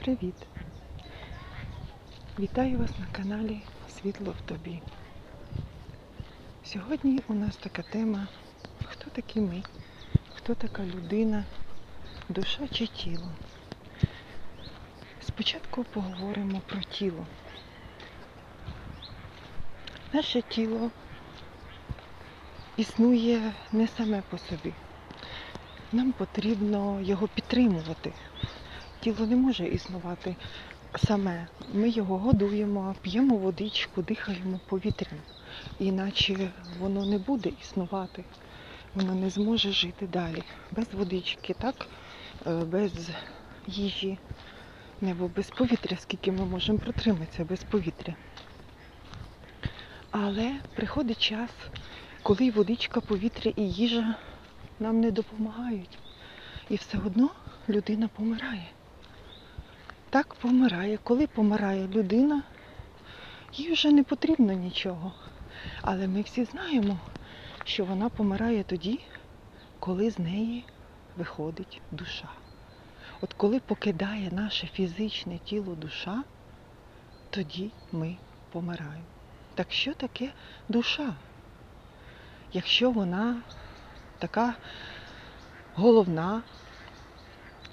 Привіт! Вітаю вас на каналі Світло в тобі. Сьогодні у нас така тема Хто такі ми? Хто така людина, душа чи тіло? Спочатку поговоримо про тіло. Наше тіло існує не саме по собі. Нам потрібно його підтримувати. Тіло не може існувати саме. Ми його годуємо, п'ємо водичку, дихаємо повітрям. Іначе воно не буде існувати. Воно не зможе жити далі. Без водички, так? Е, без їжі, небо без повітря, скільки ми можемо протриматися без повітря. Але приходить час, коли водичка, повітря і їжа нам не допомагають. І все одно людина помирає. Так помирає. Коли помирає людина, їй вже не потрібно нічого. Але ми всі знаємо, що вона помирає тоді, коли з неї виходить душа. От коли покидає наше фізичне тіло душа, тоді ми помираємо. Так що таке душа? Якщо вона така головна,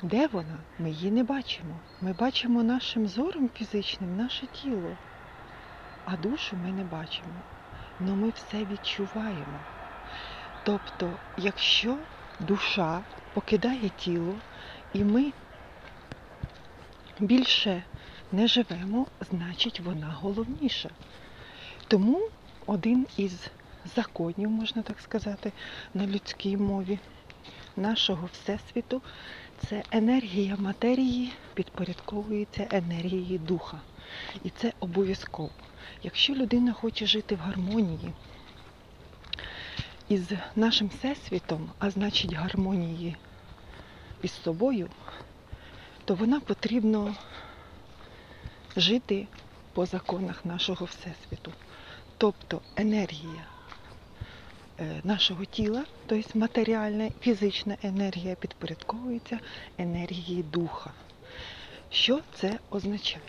де вона? Ми її не бачимо. Ми бачимо нашим зором фізичним наше тіло, а душу ми не бачимо. Але ми все відчуваємо. Тобто, якщо душа покидає тіло, і ми більше не живемо, значить вона головніша. Тому один із законів, можна так сказати, на людській мові нашого Всесвіту це енергія матерії підпорядковується енергії духа. І це обов'язково. Якщо людина хоче жити в гармонії із нашим всесвітом, а значить гармонії із собою, то вона потрібно жити по законах нашого всесвіту. Тобто енергія нашого тіла, тобто матеріальна, фізична енергія підпорядковується енергії духа. Що це означає?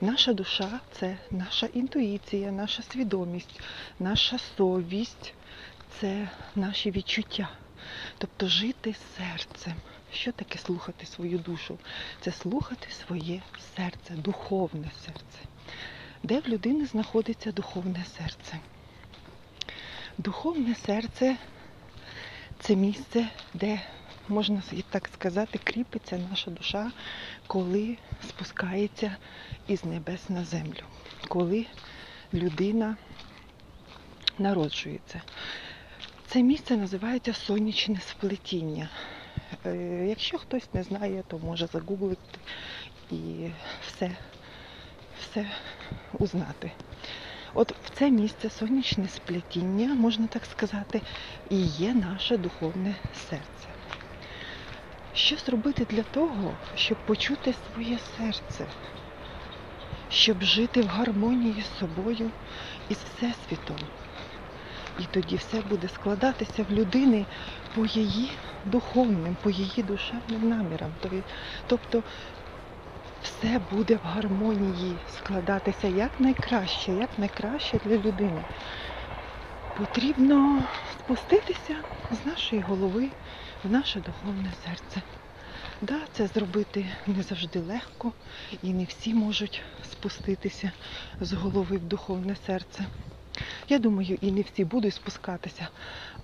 Наша душа це наша інтуїція, наша свідомість, наша совість, це наші відчуття. Тобто жити серцем. Що таке слухати свою душу? Це слухати своє серце, духовне серце. Де в людини знаходиться духовне серце? Духовне серце це місце, де, можна так сказати, кріпиться наша душа, коли спускається із небес на землю, коли людина народжується. Це місце називається сонячне сплетіння. Е, Якщо хтось не знає, то може загуглити і все, все узнати. От в це місце сонячне сплетіння, можна так сказати, і є наше духовне серце. Що зробити для того, щоб почути своє серце, щоб жити в гармонії з собою і з Всесвітом? І тоді все буде складатися в людини по її духовним, по її душевним намірам. Тобто все буде в гармонії складатися як найкраще, як найкраще для людини. Потрібно спуститися з нашої голови в наше духовне серце. Да, це зробити не завжди легко, і не всі можуть спуститися з голови в духовне серце. Я думаю, і не всі будуть спускатися.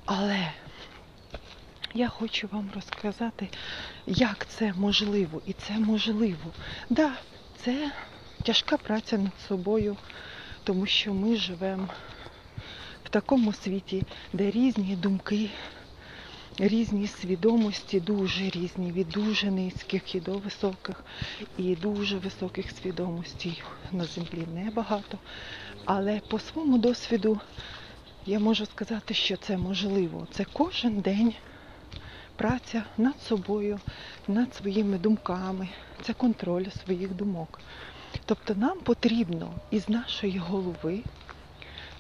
Але я хочу вам розказати, як це можливо. І це можливо. Да, це тяжка праця над собою, тому що ми живемо в такому світі, де різні думки, різні свідомості, дуже різні, від дуже низьких і до високих, і дуже високих свідомостей на землі небагато. Але по своєму досвіду я можу сказати, що це можливо. Це кожен день праця над собою, над своїми думками, це контроль своїх думок. Тобто нам потрібно із нашої голови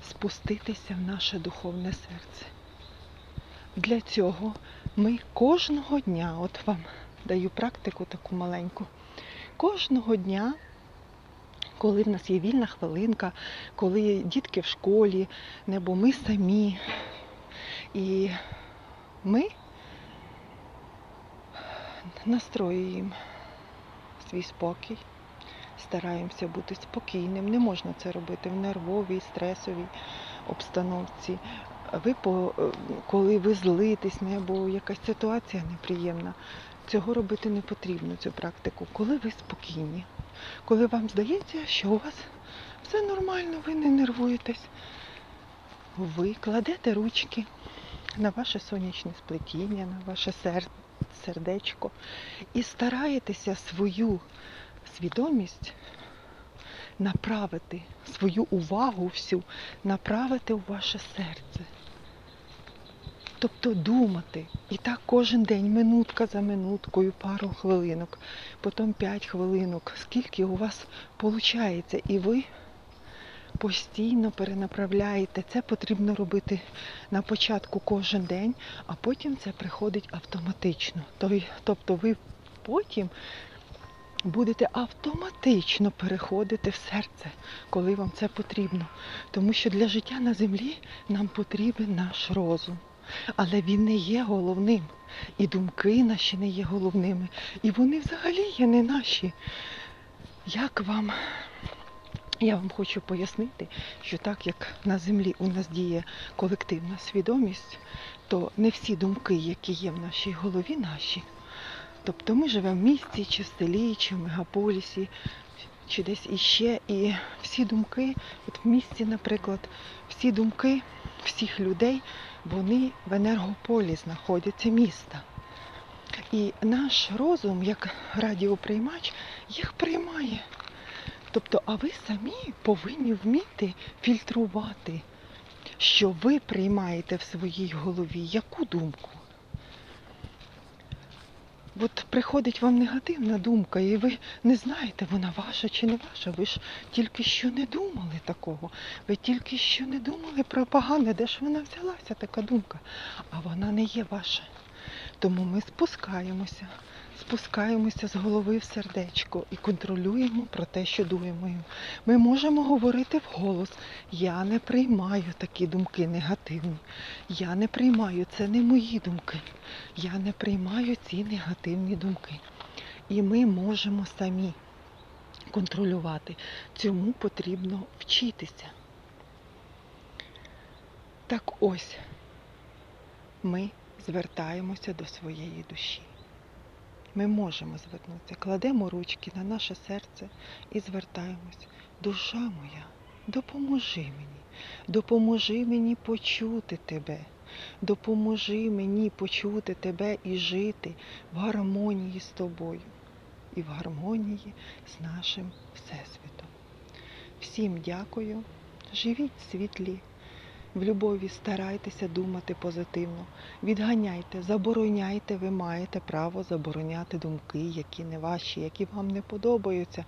спуститися в наше духовне серце. Для цього ми кожного дня, от вам даю практику таку маленьку, кожного дня, коли в нас є вільна хвилинка, коли дітки в школі, небо ми самі. І ми настроюємо свій спокій, стараємося бути спокійним. Не можна це робити в нервовій, стресовій обстановці. Ви по, коли ви злитесь, небо якась ситуація неприємна, цього робити не потрібно, цю практику. Коли ви спокійні, коли вам здається, що у вас все нормально, ви не нервуєтесь, ви кладете ручки на ваше сонячне сплетіння, на ваше сер- сердечко і стараєтеся свою свідомість направити, свою увагу всю направити у ваше серце. Тобто думати. І так кожен день, минутка за минуткою, пару хвилинок, потім 5 хвилинок, скільки у вас виходить, і ви постійно перенаправляєте. Це потрібно робити на початку кожен день, а потім це приходить автоматично. Тобто ви потім будете автоматично переходити в серце, коли вам це потрібно. Тому що для життя на землі нам потрібен наш розум. Але він не є головним. І думки наші не є головними. І вони взагалі є не наші. Як вам я вам хочу пояснити, що так як на землі у нас діє колективна свідомість, то не всі думки, які є в нашій голові, наші. Тобто ми живемо в місті, чи в селі, чи в мегаполісі, чи десь іще. І всі думки, от в місті, наприклад, всі думки всіх людей, вони в енергополі знаходяться міста. І наш розум, як радіоприймач, їх приймає. Тобто, а ви самі повинні вміти фільтрувати, що ви приймаєте в своїй голові яку думку. От приходить вам негативна думка, і ви не знаєте, вона ваша чи не ваша. Ви ж тільки що не думали такого. Ви тільки що не думали про погане, де ж вона взялася, така думка. А вона не є ваша. Тому ми спускаємося, спускаємося з голови в сердечко і контролюємо про те, що думаємо. Ми можемо говорити вголос. Я не приймаю такі думки негативні. Я не приймаю, це не мої думки. Я не приймаю ці негативні думки. І ми можемо самі контролювати. Цьому потрібно вчитися. Так ось ми звертаємося до своєї душі. Ми можемо звернутися, кладемо ручки на наше серце і звертаємось. Душа моя, допоможи мені, допоможи мені почути тебе, допоможи мені почути тебе і жити в гармонії з тобою і в гармонії з нашим Всесвітом. Всім дякую, живіть світлі. В любові старайтеся думати позитивно. Відганяйте, забороняйте, ви маєте право забороняти думки, які не ваші, які вам не подобаються.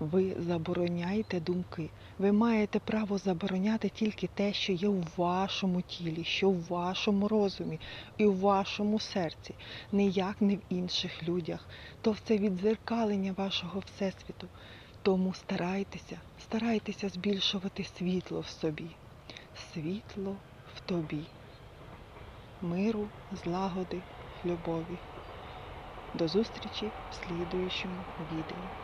Ви забороняйте думки. Ви маєте право забороняти тільки те, що є у вашому тілі, що в вашому розумі і у вашому серці, ніяк не в інших людях. То це відзеркалення вашого всесвіту. Тому старайтеся, старайтеся збільшувати світло в собі світло в тобі, миру, злагоди, любові. До зустрічі в слідуючому відео.